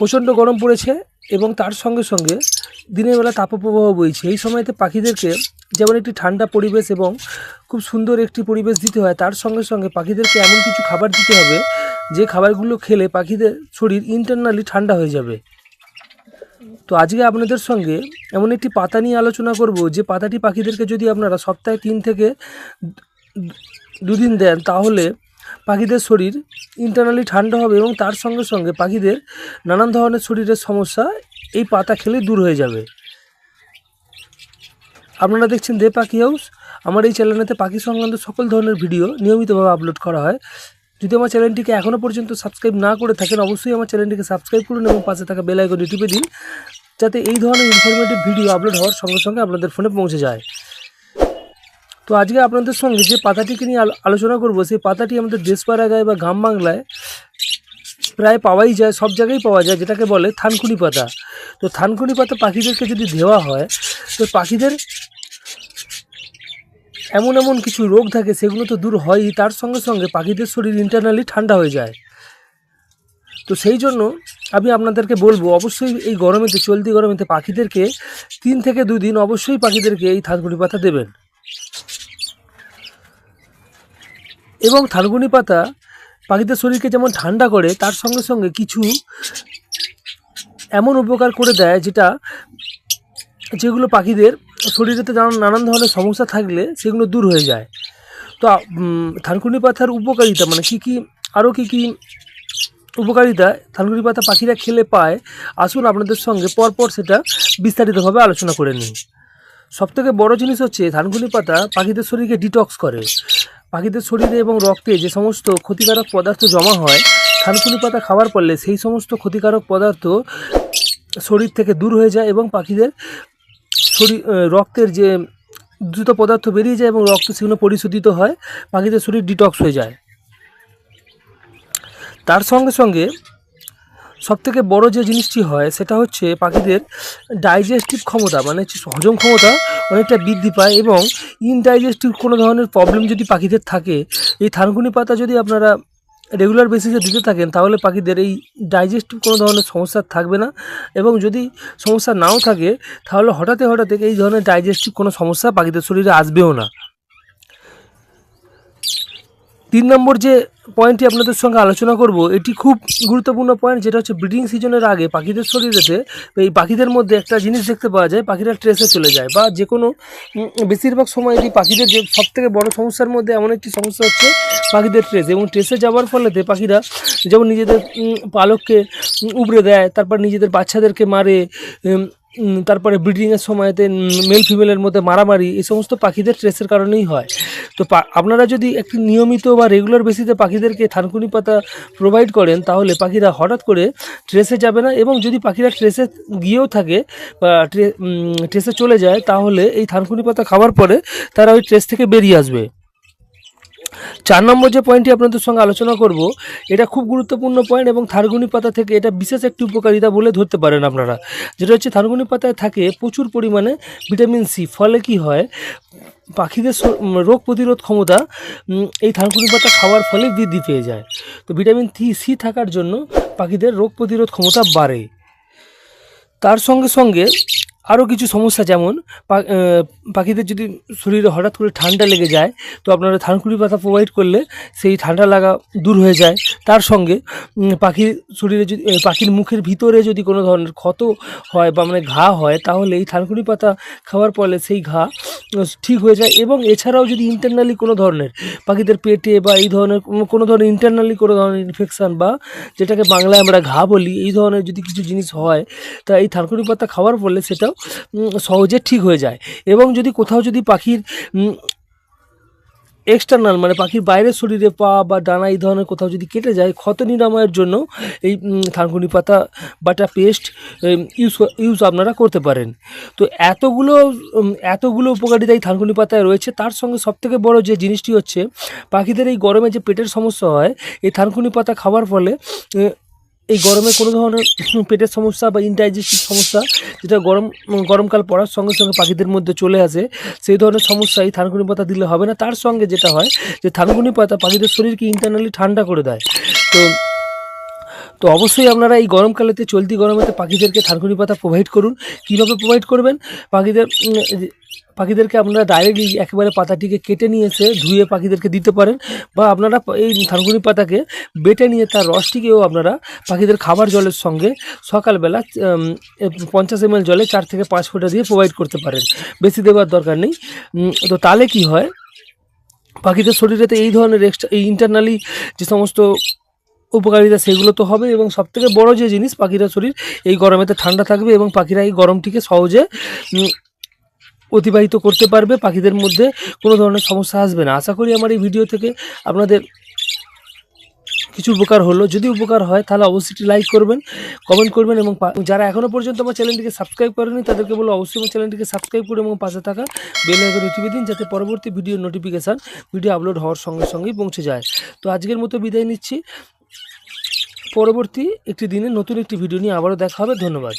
প্রচণ্ড গরম পড়েছে এবং তার সঙ্গে সঙ্গে দিনের বেলা তাপপ্রবাহ বইছে। এই সময়তে পাখিদেরকে যেমন একটি ঠান্ডা পরিবেশ এবং খুব সুন্দর একটি পরিবেশ দিতে হয়, তার সঙ্গে সঙ্গে পাখিদেরকে এমন কিছু খাবার দিতে হবে যে খাবারগুলো খেলে পাখিদের শরীর ইন্টারনালি ঠান্ডা হয়ে যাবে। তো আজকে আপনাদের সঙ্গে এমন একটি পাতা নিয়ে আলোচনা করব যে পাতাটি পাখিদেরকে যদি আপনারা সপ্তাহে তিন থেকে দুদিন দেন তাহলে পাখিদের শরীর ইন্টারনালি ঠান্ডা হবে এবং তার সঙ্গে সঙ্গে পাখিদের নানান ধরনের শরীরের সমস্যা এই পাতা খেলে দূর হয়ে যাবে। আপনারা দেখছেন দে পাখি হাউস। আমার এই চ্যানেলেতে পাখি সংক্রান্ত সকল ধরনের ভিডিও নিয়মিতভাবে আপলোড করা হয়। যদি আমার চ্যানেলটিকে এখনও পর্যন্ত সাবস্ক্রাইব না করে থাকেন, অবশ্যই আমার চ্যানেলটিকে সাবস্ক্রাইব করুন এবং পাশে থাকা বেল আইকনটি টিপে দিন, যাতে এই ধরনের ইনফরমেটিভ ভিডিও আপলোড হওয়ার সঙ্গে সঙ্গে আপনাদের ফোনে পৌঁছে যায়। তো আজকে আপনাদের সঙ্গে যে পাতাটিকে নিয়ে আলো- আলোচনা করব, সেই পাতাটি আমাদের দেশপাড়া গায়ে বা গ্রাম বাংলায় প্রায় পাওয়াই যায়, সব জায়গায় পাওয়া যায়, যেটাকে বলে থানকুনি পাতা। তো থানকুনি পাতা পাখিদেরকে যদি দেওয়া হয়, তো পাখিদের এমন এমন কিছু রোগ থাকে, সেগুলো তো দূর হয়ই, তার সঙ্গে সঙ্গে পাখিদের শরীর ইন্টারনালি ঠান্ডা হয়ে যায়। তো সেই জন্য আমি আপনাদেরকে বলব, অবশ্যই এই গরমেতে, চলতি গরমেতে পাখিদেরকে তিন থেকে দুদিন অবশ্যই পাখিদেরকে এই থানকুনি পাতা দেবেন। এবং থানকুনি পাতা পাখিদের শরীরকে যেমন ঠান্ডা করে, তার সঙ্গে সঙ্গে কিছু এমন উপকার করে দেয় যেটা যেগুলো পাখিদের শরীরেতে নানান নানান ধরনের সমস্যা থাকলে সেগুলো দূর হয়ে যায়। তো থানকুনি পাতার উপকারিতা মানে কী কী আরও কী কী উপকারিতা থানকুনি পাতা পাখিরা খেলে পায়, আসুন আপনাদের সঙ্গে পরপর সেটা বিস্তারিতভাবে আলোচনা করে নিই। সবথেকে বড় জিনিস হচ্ছে থানকুনি পাতা পাখিদের শরীরকে ডিটক্স করে। পাখিদের শরীরে এবং রক্তে যে সমস্ত ক্ষতিকারক পদার্থ জমা হয় থানকুনি পাতা খাওয়ার পরলে সেই সমস্ত ক্ষতিকারক পদার্থ শরীর থেকে দূর হয়ে যায় এবং পাখিদের শরীর রক্তের যে দ্রুত পদার্থ বেরিয়ে যায় এবং রক্ত সেগুলো পরিশোধিত হয়, পাখিদের শরীর ডিটক্স হয়ে যায়। তার সঙ্গে সঙ্গে সবথেকে বড় যে জিনিসটি হয় সেটা হচ্ছে পাখিদের ডাইজেস্টিভ ক্ষমতা মানে হচ্ছে হজম ক্ষমতা অনেকটা বৃদ্ধি পায় এবং ইনডাইজেস্টিভ কোনো ধরনের প্রবলেম যদি পাখিদের থাকে, এই থানকুনি পাতা যদি আপনারা রেগুলার বেসিসে দিতে থাকেন, তাহলে পাখিদের এই ডাইজেস্টিভ কোনো ধরনের সমস্যা থাকবে না। এবং যদি সমস্যা নাও থাকে, তাহলে হঠাৎ হঠাৎ এই ধরনের ডাইজেস্টিভ কোনো সমস্যা পাখিদের শরীরে আসবেও না। তিন নম্বর যে পয়েন্টটি আপনাদের সঙ্গে আলোচনা করব। এটি খুব গুরুত্বপূর্ণ পয়েন্ট যেটা হচ্ছে ব্রিডিং সিজনের আগে পাখিদের শরীরেতে, এই পাখিদের মধ্যে একটা জিনিস দেখতে পাওয়া যায়, পাখিরা ট্রেসে চলে যায় বা যে কোনো বেশিরভাগ সময় এই পাখিদের যে সব থেকে বড় সমস্যার মধ্যে এমন একটি সমস্যা হচ্ছে পাখিদের ট্রেস এবং ট্রেসে যাওয়ার ফলেতে পাখিরা যেমন নিজেদের পালককে উবড়ে দেয়, তারপর নিজেদের বাচ্চাদেরকে মারে তারপরে ব্রিডিংয়ের সময়তে মেল ফিমেলের মধ্যে মারামারি এই সমস্ত পাখিদের ট্রেসের কারণেই হয়। তো আপনারা যদি একটি নিয়মিত বা রেগুলার বেসিসে পাখিদেরকে থানকুনি পাতা প্রোভাইড করেন, তাহলে পাখিরা হঠাৎ করে ট্রেসে যাবে না এবং যদি পাখিরা ট্রেসে গিয়েও থাকে বা ট্রে- ট্রেসে চলে যায়, তাহলে এই থানকুনি পাতা খাওয়ার পরে তারা ওই ট্রেস থেকে বেরিয়ে আসবে। চার নম্বর যে পয়েন্টটি আপনাদের সঙ্গে আলোচনা করব, এটা খুব গুরুত্বপূর্ণ পয়েন্ট এবং থারগুনি পাতা থেকে এটা বিশেষ একটি উপকারিতা বলে ধরতে পারেন আপনারা। যেটা হচ্ছে থারগুনি পাতায় থাকে প্রচুর পরিমাণে ভিটামিন সি ফলে কি হয়, পাখিদের রোগ প্রতিরোধ ক্ষমতা এই থানকুনি পাতা খাওয়ার ফলে বৃদ্ধি পেয়ে যায়। তো ভিটামিন সি থাকার জন্য পাখিদের রোগ প্রতিরোধ ক্ষমতা বাড়ে। তার সঙ্গে সঙ্গে আরও কিছু সমস্যা যেমন পাখিদের যদি শরীরে হঠাৎ করে ঠান্ডা লেগে যায়, তো আপনারা থানকুনি পাতা প্রোভাইড করলে সেই ঠান্ডা লাগা দূর হয়ে যায়। তার সঙ্গে পাখির শরীরে যদি পাখির মুখের ভিতরে যদি কোনো ধরনের ক্ষত হয় বা মানে ঘা হয়, তাহলে এই থানকুনি পাতা খাওয়ার ফলে সেই ঘা ঠিক হয়ে যায়। এবং এছাড়াও যদি ইন্টারনালি কোনো ধরনের পাখিদের পেটে বা এই ধরনের কোনো- ধরনের ইন্টারনালি কোনো ধরনের ইনফেকশান বা যেটাকে বাংলায় আমরা ঘা বলি, এই ধরনের যদি কিছু জিনিস হয়, তা এই থানকুনি পাতা খাওয়ার ফলে সেটাও সহজে ঠিক হয়ে যায়। এবং যদি কোথাও যদি পাখির এক্সটার্নাল মানে পাখির বাইরের শরীরে পা বা ডানা এই ধরনের কোথাও যদি কেটে যায়, ক্ষত নিরাময়ের জন্য এই থানকুনি পাতা, বাটা পেস্ট ইউজ ইউজ আপনারা করতে পারেন। তো এতগুলো এতগুলো উপকারিতা এই থানকুনি পাতায় রয়েছে। তার সঙ্গে সবথেকে বড় যে জিনিসটি হচ্ছে, পাখিদের এই গরমে যে পেটের সমস্যা হয়, এই থানকুনি পাতা খাওয়ার ফলে এই গরমে কোনো ধরনের পেটের সমস্যা বা ইনডাইজেস্টিভ সমস্যা যেটা গরম, গরমকাল পড়ার সঙ্গে সঙ্গে পাখিদের মধ্যে চলে আসে, সেই ধরনের সমস্যা এই থানকুনি পাতা দিলে হবে না। তার সঙ্গে যেটা হয় যে থানকুনি পাতা পাখিদের শরীরকে ইন্টারনালি ঠান্ডা করে দেয়। তো তো অবশ্যই আপনারা এই গরমকালেতে, চলতি গরমেতে পাখিদেরকে থানকুনি পাতা প্রোভাইড করুন। কীভাবে প্রোভাইড করবেন? পাখিদের পাখিদেরকে আপনারা ডাইরেক্টলি একেবারে পাতাটিকে কেটে নিয়ে এসে ধুয়ে পাখিদেরকে দিতে পারেন বা আপনারা এই থানকুনি পাতাকে বেটে নিয়ে তার রসটিকেও আপনারা পাখিদের খাবার জলের সঙ্গে সকালবেলা পঞ্চাশ এম জলে চার থেকে পাঁচ ফোঁটা দিয়ে প্রোভাইড করতে পারেন। বেশি দেওয়ার দরকার নেই। তো তাহলে কি হয়? পাখিদের শরীরেতে এই ধরনের এক্সট্রা এই ইন্টারনালি যে সমস্ত উপকারিতা সেগুলো তো হবে এবং সবথেকে বড় যে জিনিস, পাখিরা শরীর এই গরমেতে ঠান্ডা থাকবে এবং পাখিরা এই গরমটিকে সহজে অতিবাহিত করতে পারবে, পাখিদের মধ্যে কোনো ধরনের সমস্যা আসবে না। আশা করি আমার এই ভিডিও থেকে আপনাদের কিছু উপকার হলো। যদি উপকার হয়, তাহলে অবশ্যই লাইক করবেন কমেন্ট করবেন এবং যারা এখনও পর্যন্ত আমার চ্যানেলটিকে সাবস্ক্রাইব করেনি তাদেরকে বলো অবশ্যই আমার চ্যানেলটিকে সাবস্ক্রাইব করে এবং পাশে থাকা বেল আইকন টিপে দিন, যাতে পরবর্তী ভিডিও নোটিফিকেশান ভিডিও আপলোড হওয়ার সঙ্গে সঙ্গেই পৌঁছে যায়। তো আজকের মতো বিদায় নিচ্ছি। পরবর্তী একটি দিনে নতুন একটি ভিডিও নিয়ে আবারও দেখা হবে। ধন্যবাদ।